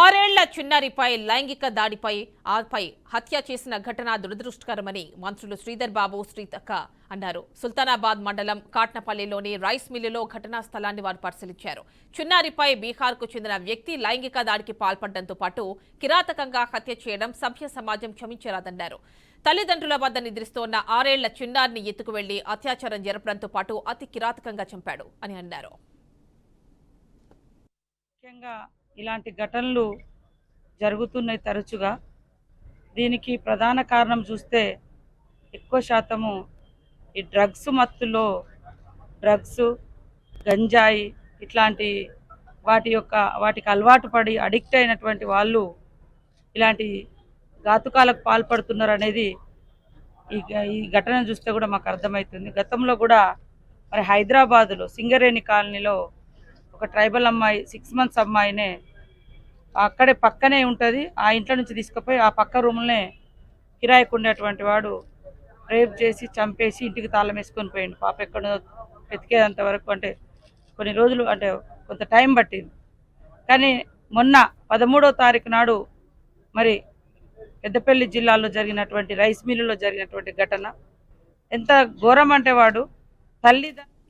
ఆరేళ్ళ చిన్నారిపై లైంగిక దాడిపై ఆపై హత్య చేసిన ఘటన దురదృష్టకరమని మంత్రులు శ్రీధర్ బాబు శ్రీతక్క అన్నారు. సుల్తానాబాద్ మండలం కాట్నపల్లిలోని రైస్ మిల్లులో ఘటనా స్థలాన్ని వారు పరిశీలించారు. చిన్నారిపై బీహార్కు చెందిన వ్యక్తి లైంగిక దాడికి పాల్పడడంతో పాటు కిరాతకంగా హత్య చేయడం సభ్య సమాజం క్షమించరాదన్నారు. తల్లిదండ్రుల వద్ద నిద్రిస్తోన్న ఆరేళ్ళ చిన్నారిని ఎత్తుకు వెళ్ళి అత్యాచారం జరపడంతో పాటు అతి కిరాతకంగా చంపాడు అని అన్నారు. ముఖ్యంగా ఇలాంటి ఘటనలు జరుగుతున్నాయి తరచుగా. దీనికి ప్రధాన కారణం చూస్తే ఎక్కువ శాతము ఈ డ్రగ్స్ మత్తులో డ్రగ్స్ గంజాయి ఇట్లాంటి వాటి యొక్క వాటికి అలవాటు పడి అడిక్ట్ అయినటువంటి వాళ్ళు ఇలాంటి ఘాతుకాలకు పాల్పడుతున్నారు అనేది ఈ ఈ ఘటన చూస్తే కూడా మాకు అర్థమవుతుంది. గతంలో కూడా మరి హైదరాబాదులో సింగరేణి కాలనీలో ఒక ట్రైబల్ అమ్మాయి సిక్స్ మంత్స్ అమ్మాయినే అక్కడే పక్కనే ఉంటుంది. ఆ ఇంట్లో నుంచి తీసుకుపోయి ఆ పక్క రూమ్లనే కిరాయికి ఉండేటువంటి వాడు రేప్ చేసి చంపేసి ఇంటికి తాళం వేసుకొని పోయిండు. పాప ఎక్కడో వెతికేదంత వరకు అంటే కొన్ని రోజులు అంటే కొంత టైం పట్టింది. కానీ మొన్న పదమూడో తారీఖు నాడు మరి పెద్దపల్లి జిల్లాలో జరిగినటువంటి రైస్ మిల్లులో జరిగినటువంటి ఘటన. ఎంత ఘోరం అంటే వాడు తల్లిదండ్రులు